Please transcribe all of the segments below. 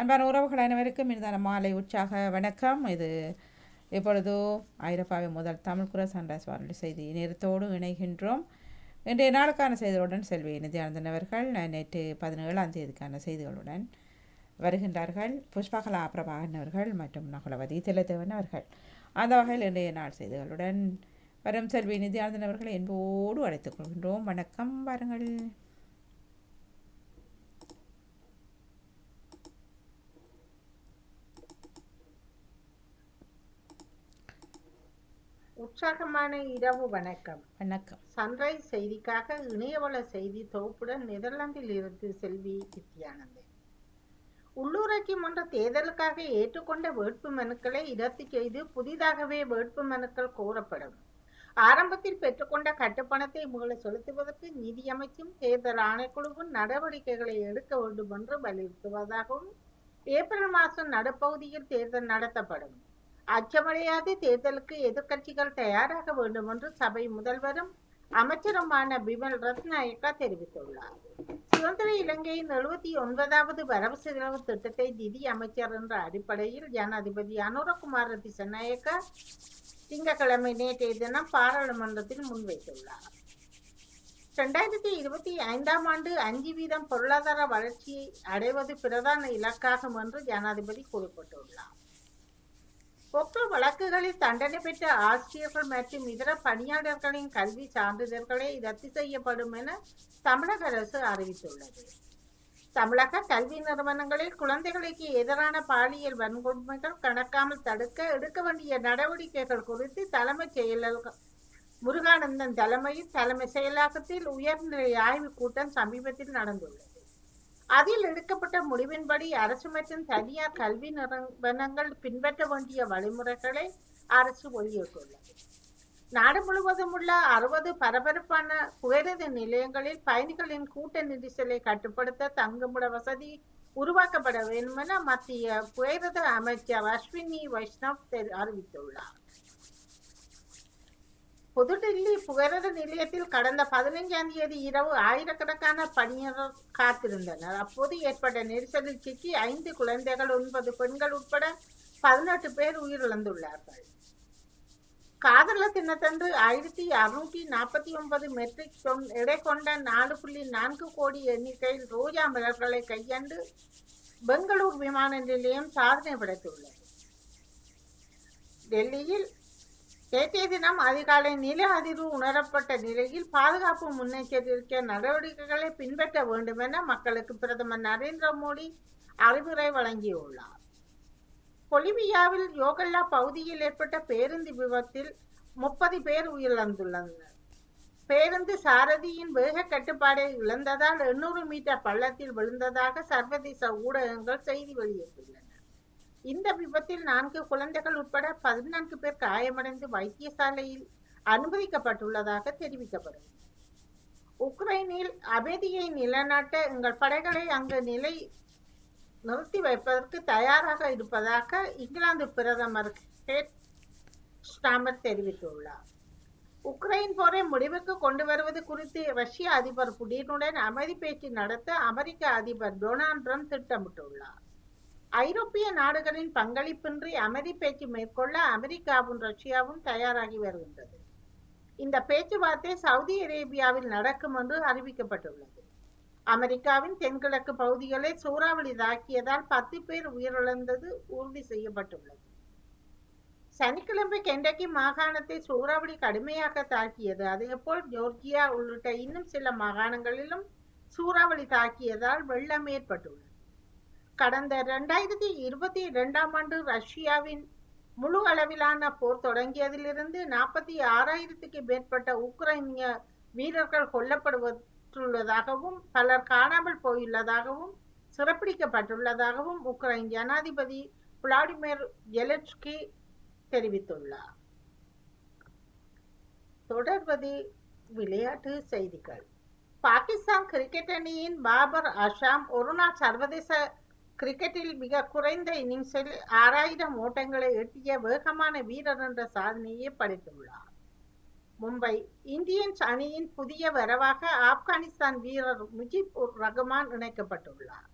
அன்பான உறவுகள் அனைவருக்கும் இனிதான மாலை உற்சாக வணக்கம். இது இப்பொழுது ஐரோப்பாவின் முதல் தமிழ் குரல் சன்ரைஸ் வானொலி செய்தி நேரத்தோடு இணைகின்றோம். இன்றைய நாளுக்கான செய்திகளுடன் செல்வி நித்யானந்தன் அவர்கள். நேற்று பதினேழாம் தேதிக்கான செய்திகளுடன் வருகின்றார்கள். புஷ்பகலா பிரபாகன் அவர்கள் மற்றும் நகுலவதி திலதேவன் அவர்கள். அந்த வகையில் இன்றைய நாள் செய்திகளுடன் வரும் செல்வி நித்யானந்தன் அவர்களை என்போடு அழைத்துக் கொள்கின்றோம். வணக்கம் வாருங்கள். உற்சாகமான இரவு வணக்கம். வணக்கம். சன்ரைஸ் செய்திக்காக இணையவள செய்தி தொகுப்புடன் நெதர்லாந்தில் இருந்து செல்வி நித்யானந்தன் உள்ளூராட்சி மன்ற தேர்தலுக்காக ஏற்றுக்கொண்ட வேட்பு மனுக்களை ரத்து செய்து புதிதாகவே வேட்பு மனுக்கள் கோரப்படும். ஆரம்பத்தில் பெற்றுக்கொண்ட கட்டுப்பணத்தை மீள செலுத்துவதற்கு நிதியமைச்சும் தேர்தல் ஆணைக்குழுவும் நடவடிக்கைகளை எடுக்க வேண்டும் என்று வலியுறுத்துவதாகவும் ஏப்ரல் மாதம் நடுப்பகுதியில் தேர்தல் நடத்தப்படும். அச்சமடையாது தேர்தலுக்கு எதிர்க்கட்சிகள் தயாராக வேண்டும் என்று சபை முதல்வரும் அமைச்சருமான பிமல் ரத்நாயக்கா தெரிவித்துள்ளார். சுதந்திர இலங்கையின் எழுபத்தி ஒன்பதாவது வரவு செலவு திட்டத்தை நிதி அமைச்சர் என்ற அடிப்படையில் ஜனாதிபதி அனுரகுமார் திசநாயக்கா திங்கட்கிழமை நேற்றைய தினம் பாராளுமன்றத்தில் முன்வைத்துள்ளார். இரண்டாயிரத்தி இருபத்தி ஐந்தாம் ஆண்டு அஞ்சு வீதம் பொருளாதார வளர்ச்சியை அடைவது பிரதான இலக்காகும் என்று ஜனாதிபதி குறிப்பிட்டுள்ளார். போக்சோ வழக்குகளில் தண்டனை பெற்ற ஆசிரியர்கள் மற்றும் இதர பணியாளர்களின் கல்வி சான்றிதழ்களை ரத்து செய்யப்படும் என தமிழக அரசு அறிவித்துள்ளது தமிழக கல்வி நிறுவனங்களில் குழந்தைகளுக்கு எதிரான பாலியல் வன்கொடுமைகள் கணக்காமல் தடுக்க எடுக்க வேண்டிய நடவடிக்கைகள் குறித்து தலைமைச் செயலர் முருகானந்தன் தலைமையில் தலைமை செயலாக்கத்தில் உயர்நிலை ஆய்வுக் கூட்டம் சமீபத்தில் நடந்துள்ளது அதில் எடுக்கப்பட்ட முடிவின்படி அரசு மற்றும் தனியார் கல்வி நிறுவனங்கள் பின்பற்ற வேண்டிய வழிமுறைகளை அரசு வெளியிட்டுள்ளது நாடு முழுவதும் உள்ள அறுபது பரபரப்பான புகையிரத நிலையங்களில் பயணிகளின் கூட்ட நெரிசலை கட்டுப்படுத்த தங்குமிட வசதி உருவாக்கப்பட வேண்டும் என மத்திய புகையிரத அமைச்சர் அஸ்வினி வைஷ்ணவ் அறிவித்துள்ளார் புதுடில்லி புகையிரத நிலையத்தில் கடந்த பதினைஞ்சாம் தேதி இரவு ஆயிரக்கணக்கான பணியினர் காத்திருந்தனர். அப்போது ஏற்பட்ட நெரிசலில் சிக்கி ஐந்து குழந்தைகள் ஒன்பது பெண்கள் உட்பட பதினெட்டு பேர் உயிரிழந்துள்ளார்கள். காதல தினத்தன்று ஆயிரத்தி அறுநூற்றி நாற்பத்தி ஒன்பது மெட்ரிக் டன் எடை கொண்ட நாலு புள்ளி நான்கு கோடி எண்ணிக்கையில் ரோஜா மலர்களை கையாண்டு பெங்களூர் விமான நிலையம் சாதனை படைத்துள்ளது. டெல்லியில் நேற்றைய தினம் அதிகாலை நில அதிர்வு உணரப்பட்ட நிலையில் பாதுகாப்பு முன்னெச்சரிக்கை நடவடிக்கைகளை பின்பற்ற வேண்டும் என மக்களுக்கு பிரதமர் நரேந்திர மோடி அறிவுரை வழங்கியுள்ளார். பொலிவியாவில் யோகல்லா பகுதியில் ஏற்பட்ட பேருந்து விபத்தில் முப்பது பேர் உயிரிழந்துள்ளனர். பேருந்து சாரதியின் வேக கட்டுப்பாடை இழந்ததால் எண்ணூறு மீட்டர் பள்ளத்தில் விழுந்ததாக சர்வதேச ஊடகங்கள் செய்தி வெளியிட்டுள்ளன. இந்த விபத்தில் நான்கு குழந்தைகள் உட்பட பதினான்கு பேர் காயமடைந்து வைத்தியசாலையில் அனுமதிக்கப்பட்டுள்ளதாக தெரிவிக்கப்படும். உக்ரைனில் அமைதியை நிலைநாட்ட எங்கள் படைகளை அங்கு நிலை நிறுத்தி வைப்பதற்கு தயாராக இருப்பதாக இங்கிலாந்து பிரதமர் கேட் ஸ்டாமர் தெரிவித்துள்ளார். உக்ரைன் போரை முடிவுக்கு கொண்டு வருவது குறித்து ரஷ்ய அதிபர் புடினுடன் அமைதி பேச்சு நடத்த அமெரிக்க அதிபர் டொனால்ட் ட்ரம்ப் திட்டமிட்டுள்ளார். ஐரோப்பிய நாடுகளின் பங்களிப்பின்றி அமைதி பேச்சு மேற்கொள்ள அமெரிக்காவும் ரஷ்யாவும் தயாராகி வருகின்றது. இந்த பேச்சுவார்த்தை சவுதி அரேபியாவில் நடக்கும் என்று அறிவிக்கப்பட்டுள்ளது. அமெரிக்காவின் தென்கிழக்கு பகுதிகளை சூறாவளி தாக்கியதால் பத்து பேர் உயிரிழந்தது உறுதி செய்யப்பட்டுள்ளது. சனிக்கிழமை கெண்டக்கி மாகாணத்தை சூறாவளி கடுமையாக தாக்கியது. அதேபோல் ஜோர்ஜியா உள்ளிட்ட இன்னும் சில மாகாணங்களிலும் சூறாவளி தாக்கியதால் வெள்ளம் ஏற்பட்டுள்ளது. கடந்த இரண்டாயிரத்தி இருபத்தி இரண்டாம் ஆண்டு ரஷ்யாவின் முழு அளவிலான போர் தொடங்கியதிலிருந்து நாற்பத்தி ஆறாயிரத்துக்கு மேற்பட்ட உக்ரைனிய வீரர்கள் கொல்லப்படுவதாகவும் பலர் காணாமல் போயுள்ளதாகவும் சிறப்பிடிக்கப்பட்டுள்ளதாகவும் உக்ரைன் ஜனாதிபதி விளாடிமிர் ஜெலன்ஸ்கி தெரிவித்துள்ளார். தொடர்வது விளையாட்டு செய்திகள். பாகிஸ்தான் கிரிக்கெட் அணியின் பாபர் அஷாம் ஒருநாள் சர்வதேச கிரிக்கெட்டில் மிக குறைந்த இன்னிங்ஸில் ஆறாயிரம் ஓட்டங்களை எட்டிய வேகமான வீரர் என்ற சாதனையை படைத்துள்ளார். மும்பை இந்தியன்ஸ் அணியின் புதிய வரவாக ஆப்கானிஸ்தான் வீரர் முஜிப் உர் ரஹ்மான் இணைக்கப்பட்டுள்ளார்.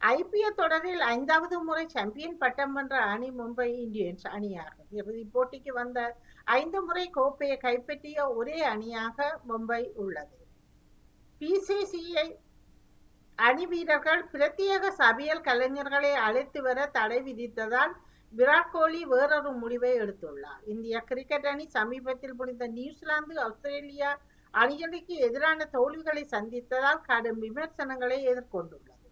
ஐபிஎல் தொடரில் ஐந்தாவது முறை சாம்பியன் பட்டம் வென்ற அணி மும்பை இந்தியன்ஸ் அணியாகும் இறுதிப் போட்டிக்கு வந்த ஐந்து முறை கோப்பையை கைப்பற்றிய ஒரே அணியாக மும்பை உள்ளது. பிசிசிஐ அணி வீரர்கள் பிரத்யேக சபையல் கலைஞர்களை அழைத்து வர தடை விதித்ததால் விராட் கோலி வேறொரு முடிவை எடுத்துள்ளார். இந்திய கிரிக்கெட் அணி சமீபத்தில் முடிந்த நியூசிலாந்து ஆஸ்திரேலியா அணிகளுக்கு எதிரான தோல்விகளை சந்தித்ததால் கடும் விமர்சனங்களை எதிர்கொண்டுள்ளது.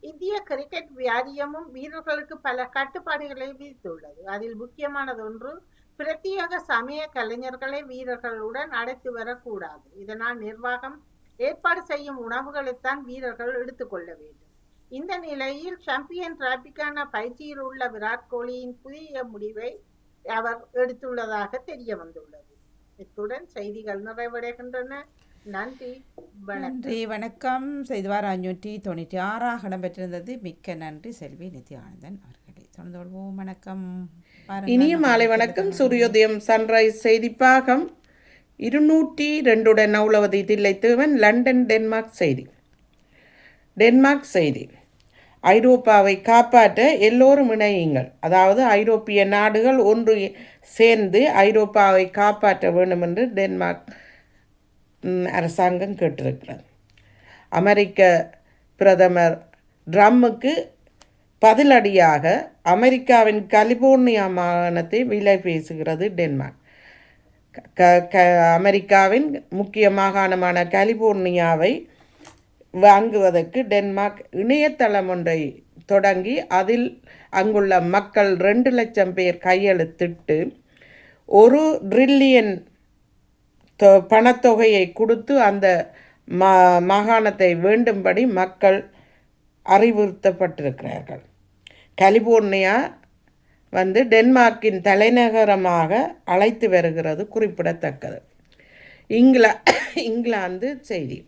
இந்திய கிரிக்கெட் வாரியமும் வீரர்களுக்கு பல கட்டுப்பாடுகளை விதித்துள்ளது. அதில் முக்கியமானது ஒன்று பிரத்யேக சமய கலைஞர்களை வீரர்களுடன் அழைத்து வரக்கூடாது. இதனால் நிர்வாகம் ஏற்பாடு செய்யும் உணவுகளைத்தான் வீரர்கள் எடுத்துக்கொள்ள வேண்டும். இந்த நிலையில் சாம்பியன் டிராபிக்கான பயிற்சியில் உள்ள விராட் கோலியின் புதிய முடிவை அவர் எடுத்துள்ளதாக தெரிய வந்துள்ளது. இத்துடன் செய்திகள் நிறைவடைகின்றன. நன்றி நன்றி வணக்கம். செய்துவார் அஞ்சூற்றி தொண்ணூற்றி ஆறாக இடம்பெற்றிருந்தது. மிக்க நன்றி செல்வி நித்யானந்தன் அவர்களே. தொடர்ந்து கொள்வோம். வணக்கம். இனிய மாலை வணக்கம். சூரியோதயம் சன்ரைஸ் செய்திப்பாகம் இருநூற்றி ரெண்டுடன் நவுலவதி தில்லைத்தேவன் லண்டன் டென்மார்க் செய்தி. டென்மார்க் செய்தி. ஐரோப்பாவை காப்பாற்ற எல்லோரும் இணையுங்கள். அதாவது ஐரோப்பிய நாடுகள் ஒன்று சேர்ந்து ஐரோப்பாவை காப்பாற்ற வேண்டும் என்று டென்மார்க் அரசாங்கம் கேட்டிருக்கிறது. அமெரிக்க பிரதமர் ட்ரம்முக்கு பதிலடியாக அமெரிக்காவின் கலிபோர்னியா மாகாணத்தை விலை பேசுகிறது டென்மார்க். க க அமெரிக்காவின் முக்கிய மாகாணமான கலிபோர்னியாவை வாங்குவதற்கு டென்மார்க் இணையதளம் ஒன்றை தொடங்கி அதில் அங்குள்ள மக்கள் ரெண்டு லட்சம் பேர் கையெழுத்திட்டு ஒரு ட்ரில்லியன் தொ பணத்தொகையை கொடுத்து அந்த மா மாகாணத்தை வேண்டும்படி மக்கள் அறிவுறுத்தப்பட்டிருக்கிறார்கள். கலிபோர்னியா வந்து டென்மார்க்கின் தலைநகரமாக அழைத்து வருகிறது குறிப்பிடத்தக்கது. இங்கிலா இங்கிலாந்து செய்தி.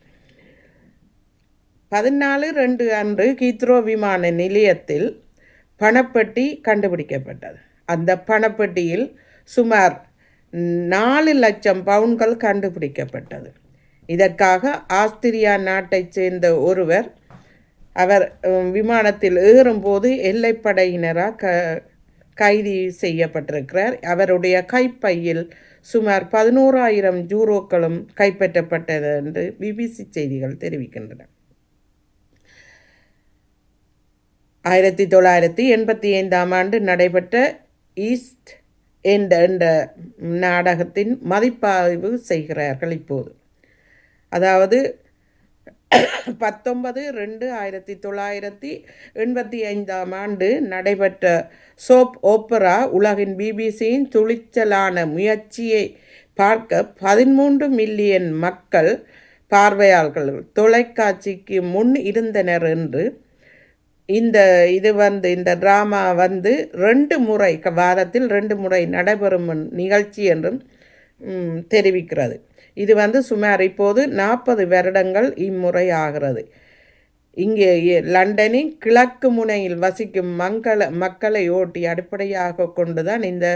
பதினாலு ரெண்டு அன்று கீத்ரோ விமான நிலையத்தில் பணப்பெட்டி கண்டுபிடிக்கப்பட்டது. அந்த பணப்பெட்டியில் சுமார் நாலு லட்சம் பவுன்கள் கண்டுபிடிக்கப்பட்டது. இதற்காக ஆஸ்திரியா நாட்டைச் சேர்ந்த ஒருவர் அவர் விமானத்தில் ஏறும்போது எல்லைப்படையினராக க கைது செய்யப்பட்டிருக்கிறார். அவருடைய கைப்பையில் சுமார் பதினோராயிரம் ஜூரோக்களும் கைப்பற்றப்பட்டது என்று பிபிசி செய்திகள் தெரிவிக்கின்றன. ஆயிரத்தி தொள்ளாயிரத்தி எண்பத்தி ஐந்தாம் ஆண்டு நடைபெற்ற ஈஸ்ட் என்ற என்ற நாடகத்தின் மதிப்பாய்வு செய்கிறார்கள் இப்போது. அதாவது பத்தொன்பது ரெண்டு ஆயிரத்தி தொள்ளாயிரத்தி எண்பத்தி ஐந்தாம் ஆண்டு நடைபெற்ற சோப் ஓப்பரா உலகின் பிபிசியின் துளிச்சலான முயற்சியை பார்க்க பதிமூன்று மில்லியன் மக்கள் பார்வையாளர்கள் தொலைக்காட்சிக்கு முன் இருந்தனர் என்று இந்த இது வந்து இந்த ட்ராமா வந்து ரெண்டு முறை க- வாரத்தில் ரெண்டு முறை நடைபெறும் நிகழ்ச்சி என்றும் தெரிவிக்கிறது. இது வந்து சுமார் இப்போது நாற்பது வருடங்கள் இம்முறை ஆகிறது இங்கே லண்டனின் கிழக்கு முனையில் வசிக்கும் மங்கள மக்களை ஓட்டி அடிப்படையாக கொண்டுதான் இந்த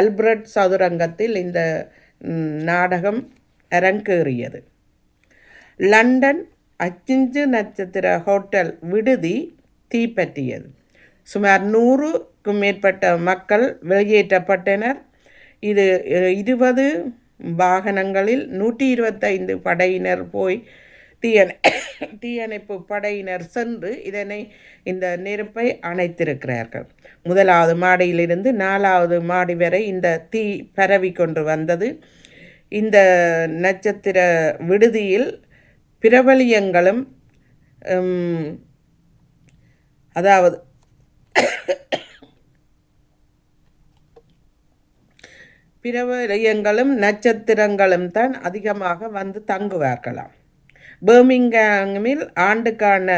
அல்பர்ட் சதுரங்கத்தில் இந்த நாடகம் அரங்கேறியது. லண்டன் அச்சிஞ்சு நட்சத்திர ஹோட்டல் விடுதி தீப்பற்றியது. சுமார் நூறுக்கும் மேற்பட்ட மக்கள் வெளியேற்றப்பட்டனர். இது இருபது வாகனங்களில் நூற்றி இருபத்தைந்து படையினர் போய் தீயணை தீயணைப்பு படையினர் சென்று இதனை இந்த நெருப்பை அணைத்திருக்கிறார்கள். முதலாவது மாடியிலிருந்து நாலாவது மாடி வரை இந்த தீ பரவி கொண்டு வந்தது. இந்த நட்சத்திர விடுதியில் பிரபலியங்களும் அதாவது அதாவது நட்சத்திரங்களும் தான் அதிகமாக வந்து தங்குவார்களாம். பர்மிங்ஹாமில் ஆண்டுக்கான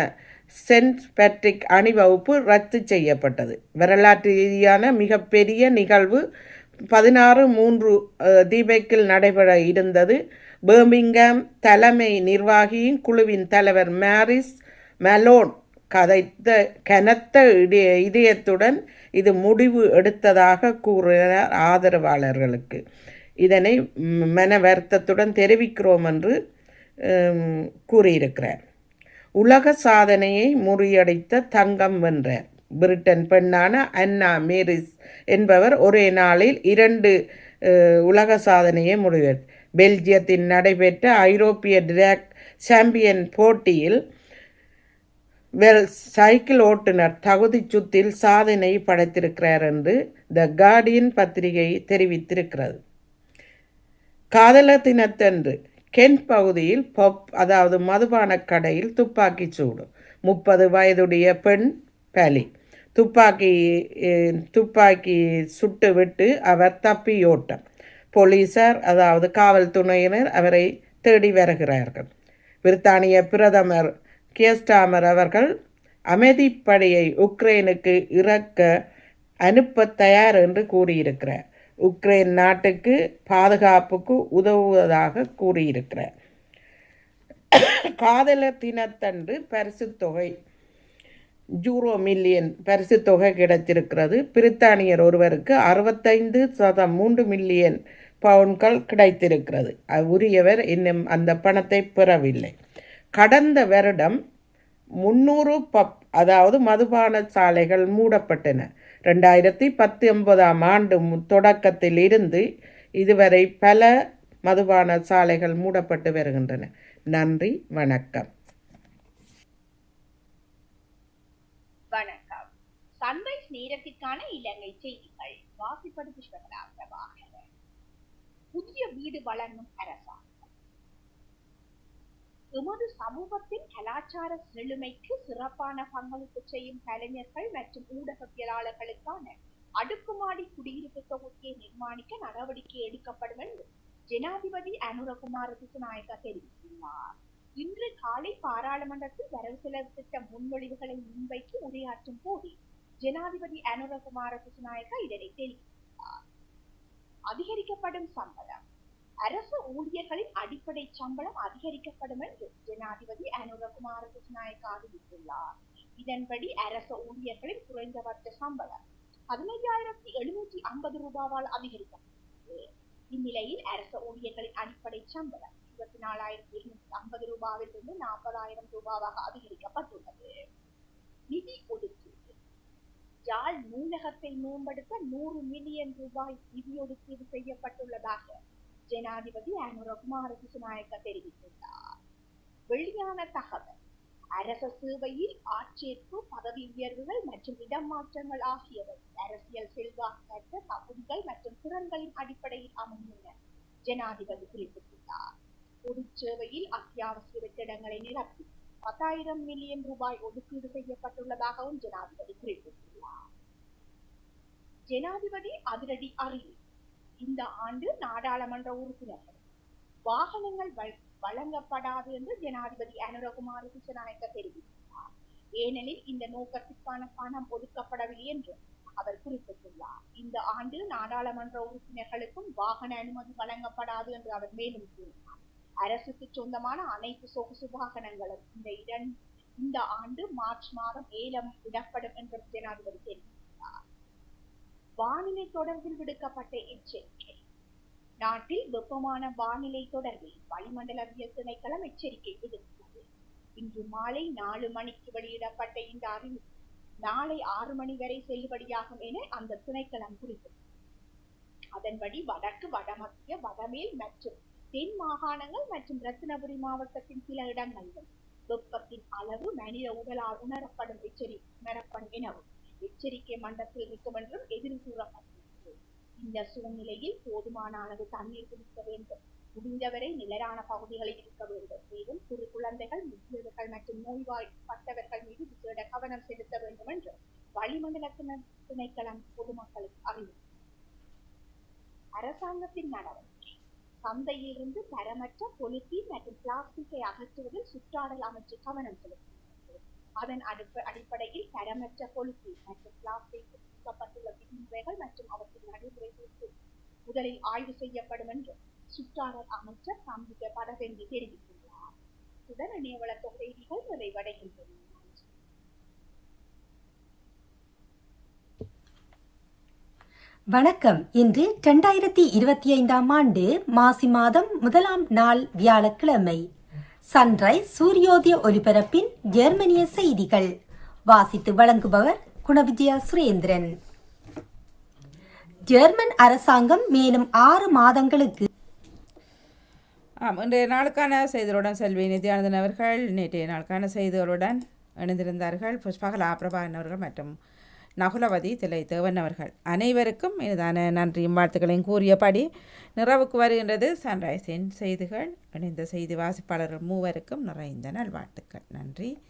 சென்ட் பேட்ரிக் அணிவகுப்பு ரத்து செய்யப்பட்டது. வரலாற்று ரீதியான மிகப்பெரிய நிகழ்வு பதினாறு மூன்று தீபெக்கில் நடைபெற இருந்தது. பர்மிங்ஹாம் தலைமை நிர்வாகியின் குழுவின் தலைவர் மேரிஸ் மெலோன் கதைத்த கனத்த இதயத்துடன் இது முடிவு எடுத்ததாக கூறுகிறார் ஆதரவாளர்களுக்கு. இதனை மன வருத்தத்துடன் தெரிவிக்கிறோம் என்று கூறியிருக்கிறார். உலக சாதனையை முறியடித்த தங்கம் வென்றார். பிரிட்டன் பெண்ணான அன்னா மேரிஸ் என்பவர் ஒரே நாளில் இரண்டு உலக சாதனையை முடிவார் பெல்ஜியத்தில் நடைபெற்ற ஐரோப்பிய டிராக் சாம்பியன் போட்டியில் வெல் சைக்கிள் ஓட்டுநர் தகுதிச் சுத்தில் சாதனை படைத்திருக்கிறார் என்று த கார்டியன் பத்திரிகை தெரிவித்திருக்கிறது. காதலர் தினத்தன்று கென்ட் பகுதியில் பப் அதாவது மதுபானக் கடையில் துப்பாக்கி சூடு. முப்பது வயதுடைய பெண் பலி. துப்பாக்கி துப்பாக்கி துப்பாக்கி சுட்டுவிட்டு அவர் தப்பியோட்டம் போலீசார் அதாவது காவல்துறையினர் அவரை தேடி வருகிறார்கள். பிரித்தானிய பிரதமர் கியஸ்டாமர் அவர்கள் அமைதிப்படையை உக்ரைனுக்கு இறக்க அனுப்ப தயார் என்று கூறியிருக்கிறார். உக்ரைன் நாட்டுக்கு பாதுகாப்புக்கு உதவுவதாக கூறியிருக்கிறார். காதலர் தினத்தன்று பரிசுத் தொகை ஜூரோ மில்லியன் பரிசுத் தொகை கிடைத்திருக்கிறது. பிரித்தானியர் ஒருவருக்கு அறுபத்தைந்து சதம் மூன்று மில்லியன் பவுன்கள் கிடைத்திருக்கிறது. உரியவர் இன்னும் அந்த பணத்தை பெறவில்லை. கடந்த வருடம் முன்னூறு பப் அதாவது மதுபான சாலைகள் மூடப்பட்டன. ரெண்டாயிரத்தி பத்தொன்பதாம் ஆண்டு தொடக்கத்தில் இருந்து இதுவரை பல மதுபான சாலைகள் மூடப்பட்டு வருகின்றன. நன்றி வணக்கம். வணக்கம். சன்ரைஸ் நேரத்திற்கான இலங்கை செய்திகள். வாசிப்பது புஷ்பகலா பிரபாகரன். புதிய வீடு வழங்கும் அரசாங்கம். எமது சமூகத்தின் கலாச்சார செழுமைக்கு சிறப்பான பங்களிப்பு செய்யும் கலைஞர்கள் மற்றும் ஊடகவியலாளர்களுக்கான அடுக்குமாடி குடியிருப்பு தொகுதியை நிர்மாணிக்க நடவடிக்கை எடுக்கப்படும் என்று ஜனாதிபதி அனுரகுமார திசுநாயக்க தெரிவித்துள்ளார். இன்று காலை பாராளுமன்றத்தில் வரவு செலவு திட்ட முன்மொழிவுகளை முன்வைத்து உரையாற்றும் போது ஜனாதிபதி அனுரகுமார திசுநாயக்க இதனை தெரிவித்தார். அதிகரிக்கப்படும் சம்பளம் அரசு ஊழியர்களின் அடிப்படை சம்பளம் அதிகரிக்கப்படும் என்று ஜனாதிபதி அனுரகுமார திசுநாயக்க அறிவித்துள்ளார் இதன்படி அரசு ஊழியர்களின் குறைந்தபட்ச சம்பளம் பதினைஞ்சாயிரத்தி எழுநூற்றி ஐம்பது ரூபாவால் அதிகரிக்கப்பட்டது. இந்நிலையில் அரசு ஊழியர்களின் அடிப்படை சம்பளம் இருபத்தி நாலாயிரத்தி எழுநூத்தி ஐம்பது ரூபாவிலிருந்து நாற்பதாயிரம் ரூபாவாக அதிகரிக்கப்பட்டுள்ளது. நிதி ஒதுக்கீடு. யாழ் நூலகத்தை மேம்படுத்த நூறு மில்லியன் ரூபாய் நிதி ஒதுக்கீடு செய்யப்பட்டுள்ளதாக ஜனாதிபதி அனுரகுமார திசுநாயக்க தெரிவித்துள்ளார் வெளியான தகவல் அரச சேவையில் ஆட்சேர்ப்பு பதவி உயர்வுகள் மற்றும் இடமாற்றங்கள் ஆகியவை அரசியல் செல்வாக்கற்ற தகுதிகள் மற்றும் திறன்களின் அடிப்படையில் அமைந்துள்ளன ஜனாதிபதி குறிப்பிட்டுள்ளார் பொதுச் சேவையில் அத்தியாவசிய வெற்றிடங்களை நிரப்பி பத்தாயிரம் மில்லியன் ரூபாய் ஒதுக்கீடு செய்யப்பட்டுள்ளதாகவும் ஜனாதிபதி குறிப்பிட்டுள்ளார் ஜனாதிபதி அதிரடி அறிவிப்பு இந்த ஆண்டு நாடாளுமன்ற உறுப்பினர்கள் வாகனங்கள் வழங்கப்படாது என்று ஜனாதிபதி அனுரகுமார் திசநாயக்க தெரிவித்துள்ளார். ஏனெனில் இந்த நோக்கத்திற்கான பணம் ஒதுக்கப்படவில்லை என்று அவர் குறிப்பிட்டுள்ளார். இந்த ஆண்டு நாடாளுமன்ற உறுப்பினர்களுக்கும் வாகன அனுமதி வழங்கப்படாது என்று அவர் மேலும் கூறினார். அரசுக்கு சொந்தமான அனைத்து சொகுசு வாகனங்களும் இந்த இரண் இந்த ஆண்டு மார்ச் மாதம் ஏலம் விடப்படும் என்று ஜனாதிபதி தெரிவித்தார் வானிலை தொடர்பில் விடுக்கப்பட்ட எச்சரிக்கை. நாட்டில் வெப்பமான வானிலை தொடர்பில் வளிமண்டலவியல் திணைக்களம் எச்சரிக்கை விடுத்துள்ளது. இன்று மாலை நாலு மணிக்கு வெளியிடப்பட்ட இந்த அறிவிப்பு நாளை ஆறு மணி வரை செல்லுபடியாகும் என அந்த திணைக்களம் குறிப்பிட்டது அதன்படி வடக்கு வடமத்திய வடமேல் மற்றும் தென் மாகாணங்கள் மற்றும் ரத்தினபுரி மாவட்டத்தின் சில இடங்களிலும் வெப்பத்தின் அளவு மனித உடலால் உணரப்படும் எச்சரி உணரப்படும் எனவும் எச்சரிக்கை மண்டத்தில் இருக்கும் என்றும் எதிர் கூறப்பட்டுள்ளது இந்த சூழ்நிலையில் போதுமான அளவு தண்ணீர் குடிக்க வேண்டும். முடிந்தவரை நிழலான பகுதிகளில் இருக்க வேண்டும். மேலும் சிறு குழந்தைகள் முதியவர்கள் மற்றும் நோய்வாய்ப்பட்டவர்கள் மீது விசேட கவனம் செலுத்த வேண்டும் என்று வளிமண்டல திணை- திணைக்களம் பொதுமக்களுக்கு அறிவித்தது அரசாங்கத்தின் நடவடிக்கை. சந்தையிலிருந்து தரமற்ற பொலித்தீன் மற்றும் பிளாஸ்டிக்கை அகற்றுவதில் சுற்றாடல் அமைச்சு கவனம் செலுத்தும் அதன் அடுப்ப அடிப்படையில் தரமற்ற கொழுப்பு மற்றும் பிளாஸ்டிக் குறிப்பிடப்பட்டுள்ள விதிமுறைகள் மற்றும் அவற்றின் நடைமுறை குறித்து முதலில் ஆய்வு செய்யப்படும் என்று சுற்றாடல் அமைச்சர் சம்பிக்க படவெங்கி தெரிவித்துள்ளார். இத்துடன் இணையவள தொகைகள் நிறைவடைகின்றன. வணக்கம். இன்று இரண்டாயிரத்தி இருபத்தி ஐந்தாம் ஆண்டு மாசி மாதம் முதலாம் நாள் வியாழக்கிழமை. சன்ரைஸ் சூரியோதய ஒலிபரப்பின் ஜெர்மனிய செய்திகள். வாசித்து வழங்குபவர் குணவிஜயா சுரேந்திரன். ஜெர்மன் அரசாங்கம் மேலும் ஆறு மாதங்களுக்கு ஆம் இன்றைய நாளுக்கான செய்திகளுடன் செல்வி நித்யானந்தன் அவர்கள். நேற்றைய நாளுக்கான செய்திகளுடன் இணைந்திருந்தார்கள். புஷ்பகலா பிரபாகரன் அவர்கள் மற்றும் நகுலவதி திலை தேவன் அவர்கள். அனைவருக்கும் இனிதான நன்றியும் வாழ்த்துக்களையும் கூறியபடி நிறவுக்கு வருகின்றது சன்ரைஸின் செய்திகள். இணைந்த செய்தி வாசிப்பாளர்கள் மூவருக்கும் நிறைந்த நல்வாழ்த்துக்கள். நன்றி.